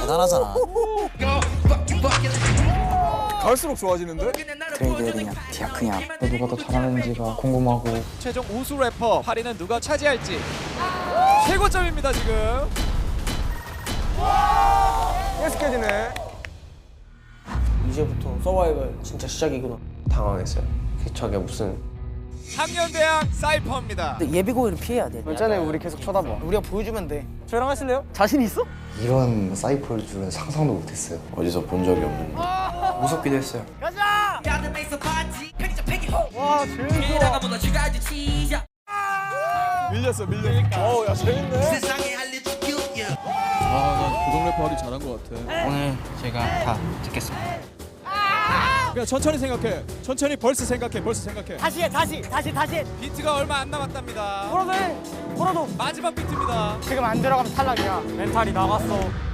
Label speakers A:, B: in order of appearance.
A: 대단하잖아.
B: 갈수록 좋아지는데?
C: 그레이드냐 디아크냐 누가 더 잘하는지가 궁금하고
D: 최종 우수 래퍼 8위는 누가 차지할지 최고점입니다 지금
B: 깨스케지네.
E: 이제부터 서바이벌 진짜 시작이구나.
F: 당황했어요. 저게 무슨
D: 학년대학 사이퍼입니다
E: 근데 예비고기를 피해야 돼.
B: 있잖아요, 우리 계속 쳐다봐.
E: 우리가 보여주면 돼.
B: 저랑 하실래요?
E: 자신 있어?
G: 이런 사이퍼일 줄은 상상도 못했어요. 어디서 본 적이 없는데.
F: 무섭기도 했어요.
B: 밀렸어, 밀렸어. 어우, 야, 재밌네.
H: 아난 고정 래퍼 하기 잘한 것 같아
C: 오늘 제가 다 듣겠습니다
D: 그냥 천천히 생각해 천천히 벌스 생각해 벌스 생각해
E: 다시 해, 다시, 다시, 다시 해.
D: 비트가 얼마 안 남았답니다
E: 뭐라도 해, 뭐라도.
D: 마지막 비트입니다
E: 지금 안 들어가면 탈락이야. 멘탈이 나갔어.